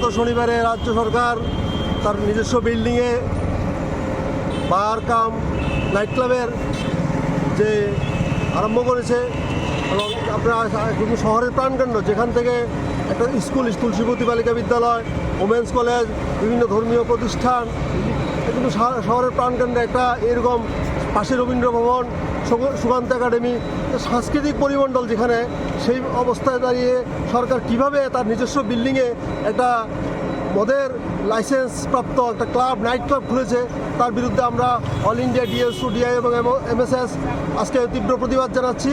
পরিবারে রাজ্য সরকার তার নিজস্ব বিল্ডিংয়ে বার কাম নাইট ক্লাবের যে আরম্ভ করেছে এবং আপনার কিন্তু শহরের প্রাণকেন্দ্র, যেখান থেকে একটা স্কুল স্কুল শিবতী বালিকা বিদ্যালয় ওমেন্স কলেজ বিভিন্ন ধর্মীয় প্রতিষ্ঠান কিন্তু শহরের প্রাণকেন্দ্রে একটা এরকম পাশে রবীন্দ্র ভবন সুকান্ত একাডেমি, সাংস্কৃতিক পরিমণ্ডল যেখানে সেই অবস্থায় দাঁড়িয়ে সরকার কীভাবে তার নিজস্ব বিল্ডিংয়ে একটা মদের লাইসেন্স প্রাপ্ত একটা ক্লাব, নাইট ক্লাব খুলেছে, তার বিরুদ্ধে আমরা অল ইন্ডিয়া ডিএসু ডিআই এবং এমএসএস আজকে তীব্র প্রতিবাদ জানাচ্ছি।